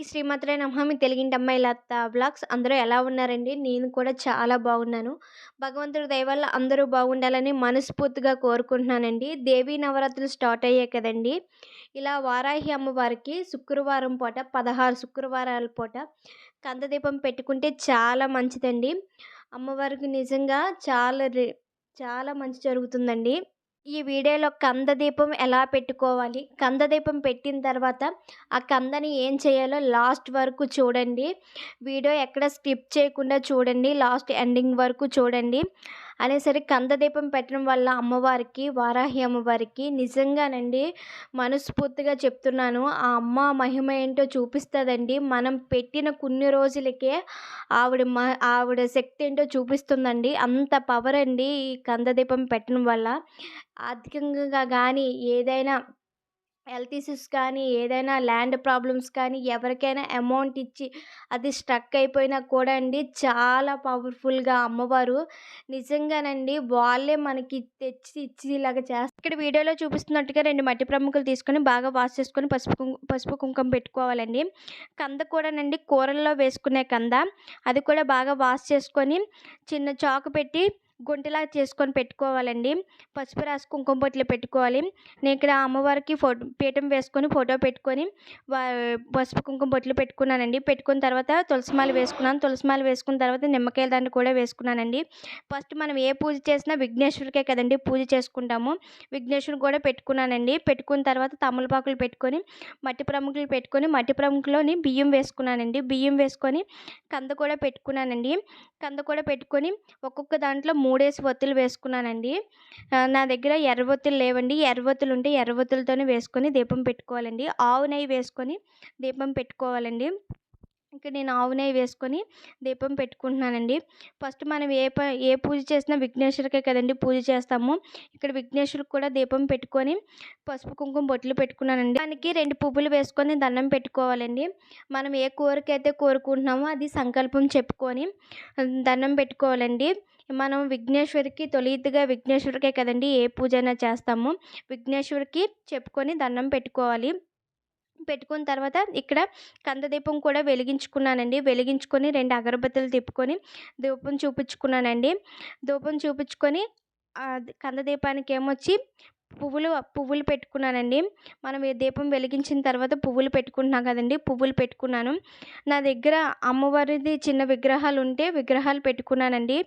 అందరికీ శ్రీమాత్రే నమః. మీ తెలుగింటి అమ్మాయి లత బ్లాగ్స్. అందరూ ఎలా ఉన్నారండి? నేను కూడా చాలా బాగున్నాను. భగవంతుడి దయవల్ల అందరూ బాగుండాలని మనస్ఫూర్తిగా కోరుకుంటున్నానండి. దేవీ నవరాత్రులు స్టార్ట్ అయ్యాయి కదండి. ఇలా వారాహి అమ్మవారికి శుక్రవారం పూట పదహారు శుక్రవారాల పూట కందదీపం పెట్టుకుంటే చాలా మంచిదండి. అమ్మవారికి నిజంగా చాలా చాలా మంచి జరుగుతుందండి. ఈ వీడియోలో కందదీపం ఎలా పెట్టుకోవాలి? కందదీపం పెట్టిన తర్వాత ఆ కందని ఏం చేయాలో లాస్ట్ వరకు చూడండి. వీడియో ఎక్కడ స్కిప్ చేయకుండా చూడండి. లాస్ట్ ఎండింగ్ వరకు చూడండి. అనేసరికి కందదీపం పెట్టడం వల్ల అమ్మవారికి వారాహి అమ్మవారికి నిజంగానండి మనస్ఫూర్తిగా చెప్తున్నాను. ఆ అమ్మ మహిమ ఏంటో చూపిస్తుందండి. మనం పెట్టిన కొన్ని రోజులకే ఆవిడ మ ఆవిడ శక్తి ఏంటో చూపిస్తుందండి. అంత పవర్ అండి ఈ కందదీపం పెట్టడం వల్ల. ఆర్థికంగా కానీ ఏదైనా హెల్త్ ఇష్యూస్ కానీ ఏదైనా ల్యాండ్ ప్రాబ్లమ్స్ కానీ ఎవరికైనా అమౌంట్ ఇచ్చి అది స్ట్రక్ అయిపోయినా కూడా అండి చాలా పవర్ఫుల్గా అమ్మవారు. నిజంగానండి వాళ్ళే మనకి తెచ్చి ఇచ్చి ఇలాగా చేస్తారు ఇక్కడ వీడియోలో చూపిస్తున్నట్టుగా రెండు మట్టి ప్రముఖులు తీసుకొని బాగా వాష్ చేసుకొని పసుపు కుంకు పసుపు కుంకుమ పెట్టుకోవాలండి. కంద కూడానండి కూరల్లో వేసుకునే కంద. అది కూడా బాగా వాష్ చేసుకొని చిన్న చాకు పెట్టి గుంటలా చేసుకొని పెట్టుకోవాలండి. పసుపు రాసి కుంకుమ బొట్లు పెట్టుకోవాలి. నేను ఇక్కడ అమ్మవారికి ఫోటో పీఠం వేసుకొని ఫోటో పెట్టుకొని పసుపు కుంకుమ బొట్లు పెట్టుకున్నానండి. పెట్టుకున్న తర్వాత తులసిమాల వేసుకున్నాను. తులసిమాల వేసుకున్న తర్వాత నిమ్మకాయల దాన్ని కూడా వేసుకున్నానండి. ఫస్ట్ మనం ఏ పూజ చేసినా విఘ్నేశ్వరికే కదండి పూజ చేసుకుంటాము. విఘ్నేశ్వరుడు కూడా పెట్టుకున్నానండి. పెట్టుకున్న తర్వాత తమలపాకులు పెట్టుకొని మట్టి ప్రముఖులు పెట్టుకొని మట్టి ప్రముఖులోని బియ్యం వేసుకున్నానండి. బియ్యం వేసుకొని కంద కూడా పెట్టుకున్నానండి. కంద కూడా పెట్టుకొని ఒక్కొక్క దాంట్లో మూడేసి ఒత్తులు వేసుకున్నానండి. నా దగ్గర ఎర్ర ఒత్తులు లేవండి. ఎర్ర ఒత్తులు ఉంటే ఎర్ర ఒత్తులతోనే వేసుకొని దీపం పెట్టుకోవాలండి. ఆవు నెయ్యి వేసుకొని దీపం పెట్టుకోవాలండి. ఇక్కడ నేను ఆవు నెయ్యి వేసుకొని దీపం పెట్టుకుంటున్నానండి. ఫస్ట్ మనం ఏ ప ఏ పూజ చేసినా విఘ్నేశ్వరికే కదండి పూజ చేస్తాము. ఇక్కడ విఘ్నేశ్వరికి కూడా దీపం పెట్టుకొని పసుపు కుంకుమ బొట్లు పెట్టుకున్నానండి. దానికి రెండు పువ్వులు వేసుకొని దండం పెట్టుకోవాలండి. మనం ఏ కోరిక అయితే కోరుకుంటున్నామో అది సంకల్పం చెప్పుకొని దండం పెట్టుకోవాలండి. మనం విఘ్నేశ్వరికి తొలితుగా విఘ్నేశ్వరికే కదండి ఏ పూజ అయినా చేస్తాము. విఘ్నేశ్వరికి చెప్పుకొని దండం పెట్టుకోవాలి. పెట్టుకున్న తర్వాత ఇక్కడ కందదీపం కూడా వెలిగించుకున్నానండి. వెలిగించుకొని రెండు అగరబత్తులు తిప్పుకొని ధూపం చూపించుకున్నానండి. ధూపం చూపించుకొని కందదీపానికి ఏమొచ్చి పువ్వులు పువ్వులు పెట్టుకున్నానండి. మనం దీపం వెలిగించిన తర్వాత పువ్వులు పెట్టుకుంటున్నాం కదండి. పువ్వులు పెట్టుకున్నాను. నా దగ్గర అమ్మవారిది చిన్న విగ్రహాలు ఉంటే విగ్రహాలు పెట్టుకున్నానండి.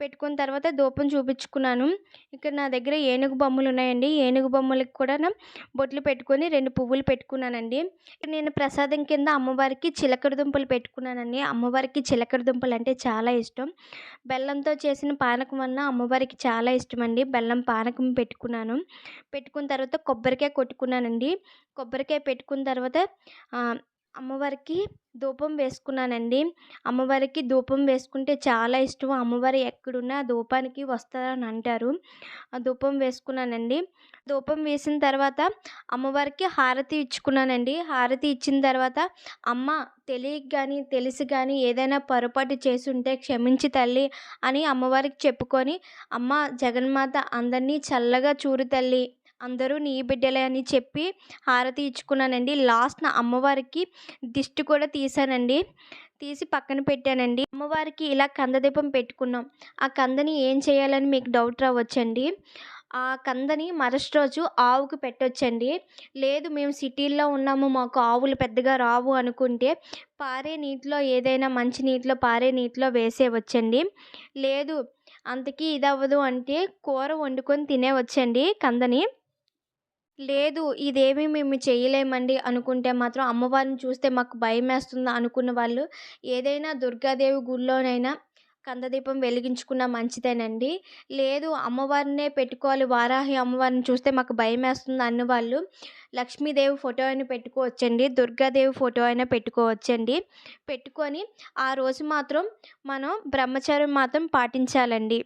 పెట్టుకున్న తర్వాత ధూపం చూపించుకున్నాను. ఇక్కడ నా దగ్గర ఏనుగు బొమ్మలు ఉన్నాయండి. ఏనుగు బొమ్మలకు కూడా బొట్లు పెట్టుకొని రెండు పువ్వులు పెట్టుకున్నానండి. నేను ప్రసాదం కింద అమ్మవారికి చిలకడ దుంపలు పెట్టుకున్నానండి. అమ్మవారికి చిలకడ దుంపలు అంటే చాలా ఇష్టం. బెల్లంతో చేసిన పానకం అన్న అమ్మవారికి చాలా ఇష్టం అండి బెల్లం పానకం పెట్టుకున్నాను. పెట్టుకున్న తర్వాత కొబ్బరికాయ కొట్టుకున్నానండి. కొబ్బరికాయ పెట్టుకున్న తర్వాత అమ్మవారికి ధూపం వేసుకున్నానండి. అమ్మవారికి ధూపం వేసుకుంటే చాలా ఇష్టం. అమ్మవారు ఎక్కడున్నా ఆ ధూపానికి వస్తారని అంటారు. ఆ ధూపం వేసుకున్నానండి. ధూపం వేసిన తర్వాత అమ్మవారికి హారతి ఇచ్చుకున్నానండి. హారతి ఇచ్చిన తర్వాత అమ్మ తెలియక కానీ తెలిసి కానీ ఏదైనా పొరపాటు చేసి ఉంటే క్షమించి తల్లి అని అమ్మవారికి చెప్పుకొని అమ్మ జగన్మాత అందరినీ చల్లగా చూరు తల్లి అందరూ నీ బిడ్డలే అని చెప్పి హారతి ఇచ్చుకున్నానండి. లాస్ట్న అమ్మవారికి దిష్టి కూడా తీసానండి తీసి పక్కన పెట్టానండి. అమ్మవారికి ఇలా కందదీపం పెట్టుకున్నాం. ఆ కందని ఏం చేయాలని మీకు డౌట్ రావచ్చండి? ఆ కందని మరుసటి రోజు ఆవుకు పెట్టొచ్చండి. లేదు మేము సిటీల్లో ఉన్నాము మాకు ఆవులు పెద్దగా రావు అనుకుంటే పారే నీటిలో ఏదైనా మంచి నీటిలో పారే నీటిలో వేసేవచ్చండి లేదు అంతకీ ఇది అవ్వదు అంటే కూర వండుకొని తినేవచ్చండి కందని. లేదు ఇదేమీ మేము చేయలేమండి అనుకుంటే మాత్రం అమ్మవారిని చూస్తే మాకు భయం వేస్తుంది అనుకున్న వాళ్ళు ఏదైనా దుర్గాదేవి గుడిలోనైనా కందదీపం వెలిగించుకున్న మంచిదేనండి. లేదు అమ్మవారినే పెట్టుకోవాలి వారాహి అమ్మవారిని చూస్తే మాకు భయం వేస్తుంది అన్న వాళ్ళు లక్ష్మీదేవి ఫోటో అయినా పెట్టుకోవచ్చండి దుర్గాదేవి ఫోటో అయినా పెట్టుకోవచ్చండి. పెట్టుకొని ఆ రోజు మాత్రం మనం బ్రహ్మచర్యం మాత్రం పాటించాలండి.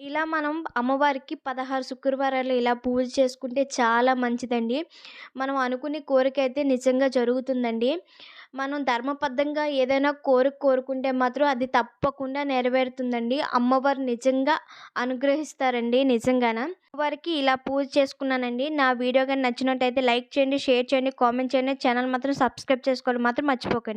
ఇలా మనం అమ్మవారికి పదహారు శుక్రవారాలు ఇలా పూజ చేసుకుంటే చాలా మంచిదండి. మనం అనుకునే కోరిక అయితే నిజంగా జరుగుతుందండి. మనం ధర్మబద్ధంగా ఏదైనా కోరిక కోరుకుంటే మాత్రం అది తప్పకుండా నెరవేరుతుందండి. అమ్మవారు నిజంగా అనుగ్రహిస్తారండి నిజంగాన. అమ్మవారికి ఇలా పూజ చేసుకున్నానండి. నా వీడియో కానీ నచ్చినట్టయితే లైక్ చేయండి షేర్ చేయండి కామెంట్ చేయండి. ఛానల్ మాత్రం సబ్స్క్రైబ్ చేసుకోవడం మాత్రం మర్చిపోకండి.